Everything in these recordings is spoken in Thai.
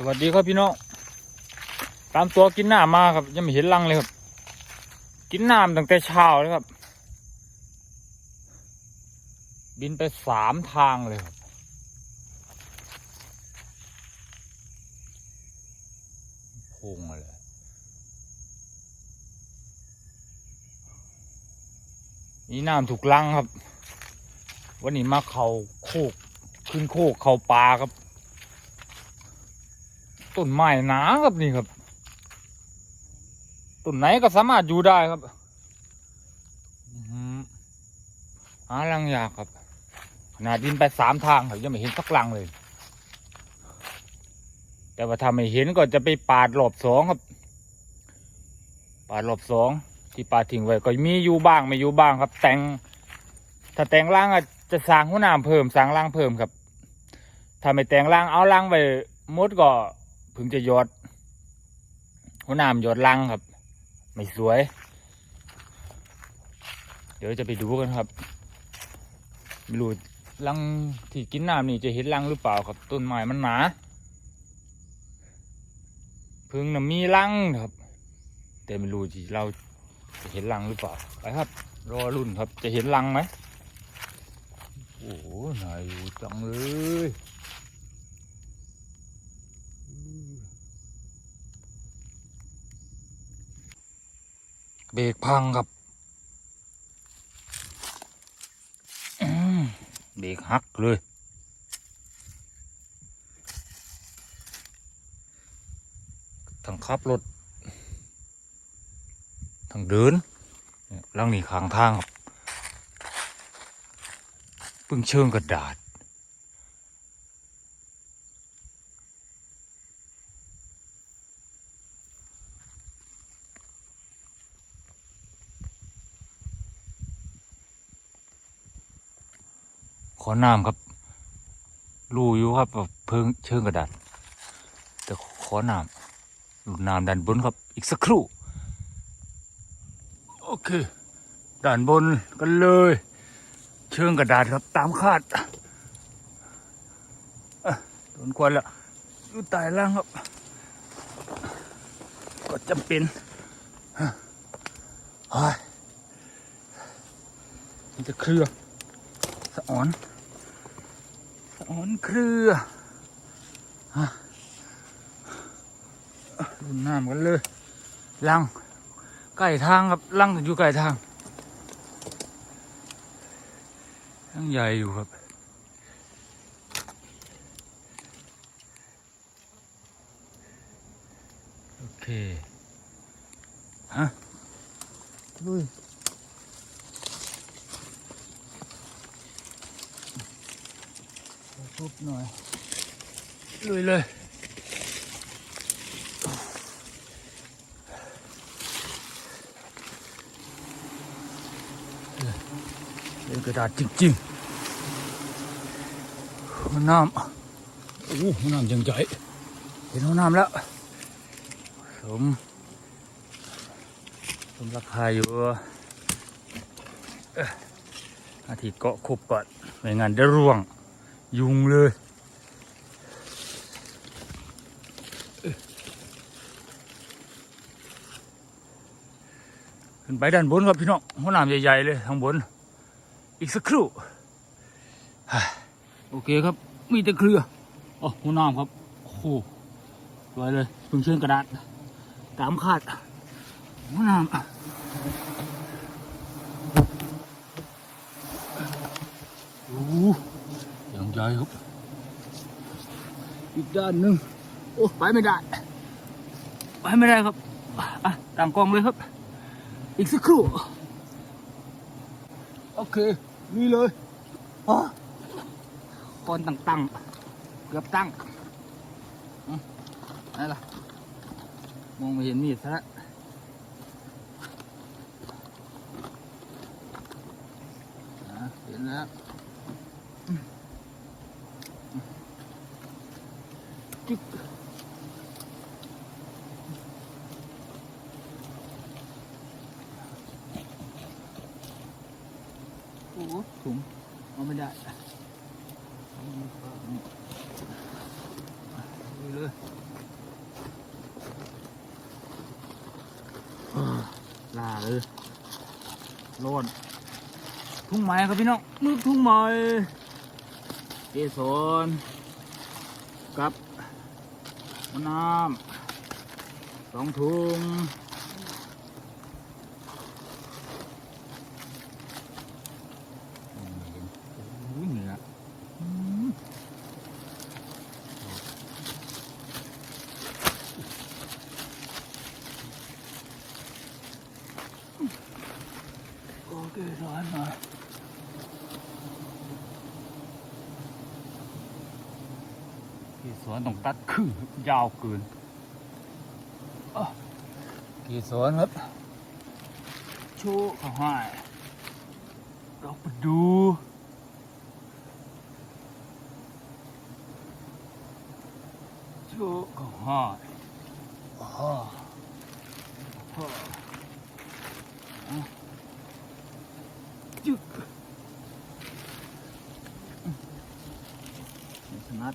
สวัสดีครับพี่น้องตามตัวกินน้ำมาครับ ยังไม่เห็นรังเลยครับ กินน้ำตั้งแต่เช้าเลยครับ บินไปสามทางเลยครับพุงมาเลยนี่น้ำถูกลังครับ วันนี้มาเขาโคก ขึ้นโคกเขาปลาครับ ต้นไม้หนาครับนี่ครับต้นไหนก็สามารถอยู่ได้ครับอื้อหือหาลังยากครับขนาดดินไปสามทางครับยังไม่เห็นสักลังเลย แต่ว่าถ้าไม่เห็นก็จะไปปาดรอบสองครับ ปาดรอบสองที่ปาดทิ้งไว้ก็มีอยู่บ้างไม่อยู่บ้างครับ แต่ง ถ้าแต่งล่างอะจะสร้างหัวหน้าเพิ่มสร้างล่างเพิ่มครับ ถ้าไม่แต่งล่างเอาล่างไปมดก็เพิ่งจะยอด หัวหน้าหยอดล่างครับ ไม่สวย เดี๋ยวจะไปดูกันครับไม่รู้ลังที่กินน้ำนี่จะเห็นลังหรือเปล่าครับ ต้นไม้มันหนาเพึ่งน่ะมีลังครับ แต่ไม่รู้ที่เราจะเห็นลังหรือเปล่าไปครับ รอรุ่นครับ จะเห็นลังไหมโอ้โหน่าอยู่จังเลย เบรกพังครับเบรกหักเลย ทั้งขับรถ ทั้งเดินเนี่ยลังนี่ข้างทางครับเพิ่งเชิงกระดาษ ขอน้ำครับ รูอยู่ครับว่าเพิงเชิงกระดาษ แต่ขอน้ำลูน้ำด้านบนครับ อีกสักครู่ โอเค ด้านบนกันเลย เชิงกระดาษครับตามคาดโดนควันแล้วอยู่ใต้ล่างครับ ก็จำเป็นฮะเฮ้ยมันจะเครือ สะออนสะออนเครือฮะรุ่นน้ำกันเลยลังใกล้ทางครับลังอยู่ใกล้ทางลังใหญ่อยู่ครับโอเคฮะลุย ทุบหน่อยลุยเลยเป็นกระดาษจริงๆมันน้ำโอ้โหมันน้ำยังใหญ่เห็นหัวน้ำแล้วสมสมราคาอยู่เอ้ออาทิตย์เกาะคุบก่อนไม่งั้นได้ร่วง ยุงเลย ขึ้นไปด้านบนครับพี่น้องหัวหน้ำใหญ่ๆเลยทางบน อีกสักครู่ โอเคครับ มีแต่เครืออ๋อหัวหน้ำครับโอ้โหสวยเลยเพิ่งเชิญกระดาษตามคาดหัวหน้ำโอ้โห อย่างใหญ่ครับ อีกด้านหนึ่งโอ้ไปไม่ได้ ไปไม่ได้ครับอะตามกล้องเลยครับ อีกสักครู่ โอเคนี่เลยอ๋อก้อนตั้งๆเกือบตั้งอืมอะไรล่ะ มองไม่เห็นมีดซะแล้วอะเห็นแล้ว จิกโอ้ถุงเอาไม่ได้เลยลาเลยร้อนทุ่งไม้ครับพี่น้องนึกทุ่งไม้เจสันกับ น้ำสองถุงอืมเห็นโอ้ยเหนืออืมโอเคร้อนหน่อย เกสรต้องตัดครึ่งยาวเกินอะเกสรครับโชว์เขาให้เราไปดูโชว์เขาให้อ๋ออ๋ออะจึ๊กไม่ถนัด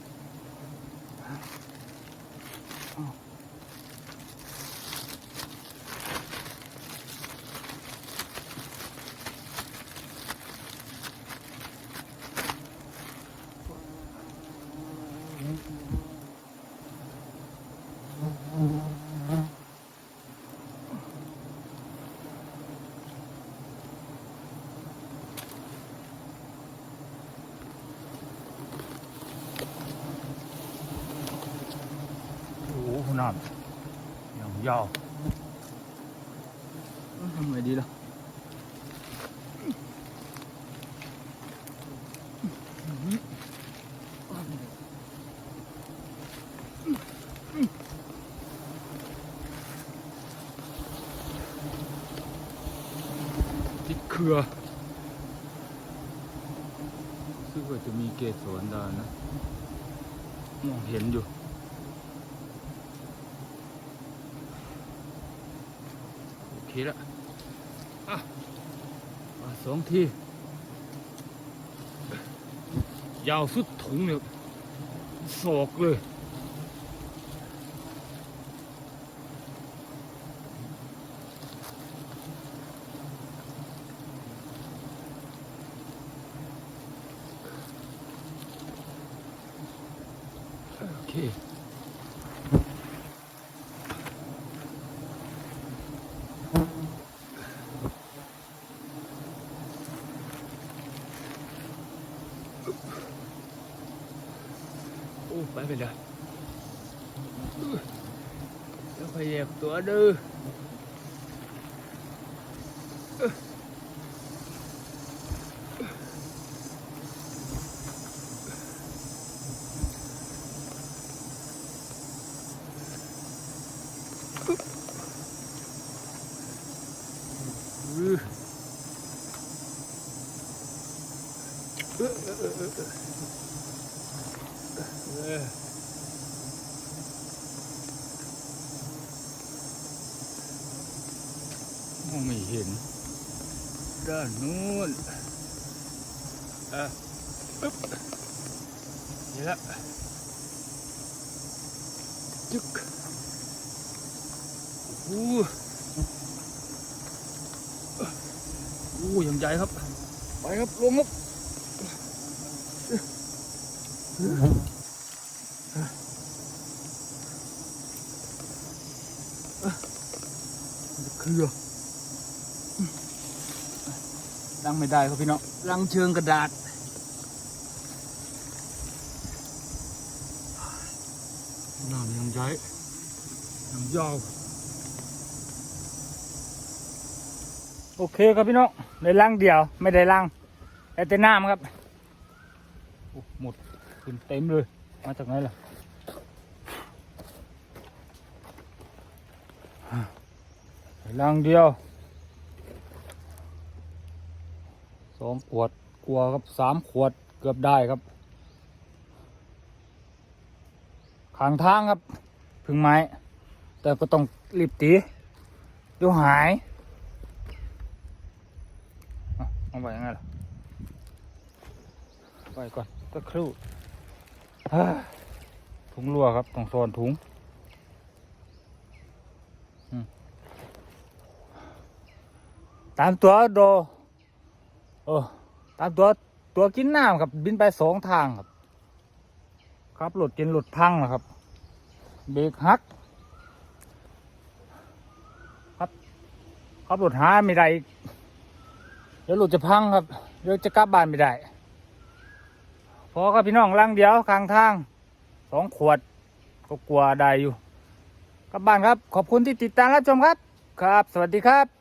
Dòng dò Không người đi đâu Tích cưa ซึ่งว่าจะมีเกสรดานะ มองเห็นอยู่ โอเคละอะมาสองที ยาวสุดถุงเนี่ยศอกเลยโอเค โอ้ไปไปเลยแล้วพยายามตัวดื้ออื้อเออเออเออเออเออ มองไม่เห็น ด้านนู้นอะปึ๊บเห็นละจึกโอ้โหโอ้ยังใหญ่ครับ ไปครับลงครับเครือ ลังไม่ได้ครับพี่น้องลังเชิงกระดาษ น้ำยังใช้ยังยาวโอเคครับพี่น้องได้ลังเดียวไม่ได้ลังแต่แต่น้ำครับโอ้หมดขึ้นเต็มเลย มาจากไหนล่ะได้ลังเดียว สองขวดกลัวครับสามขวดเกือบได้ครับขางทางครับ พึ่งไม้ แต่ก็ต้องรีบตีเดี๋ยวหายเอาไปยังไงล่ะไปก่อนก็ครู่ถุงรั่วครับต้องโซนถุงตามตัวโด เออตามตัวตัวกินน้ำครับ บินไปสองทางครับ ครับหลุดกินหลุดพังนะครับ เบรกหัก ครับ ครับหลุดหาไม่ได้เดี๋ยวหลุดจะพังครับเดี๋ยวจะกลับบ้านไม่ได้พอครับพี่น้องลังเดียวข้างทางสองขวดก็กลัวได้อยู่กลับบ้านครับ ขอบคุณที่ติดตามรับชมครับ ครับ สวัสดีครับ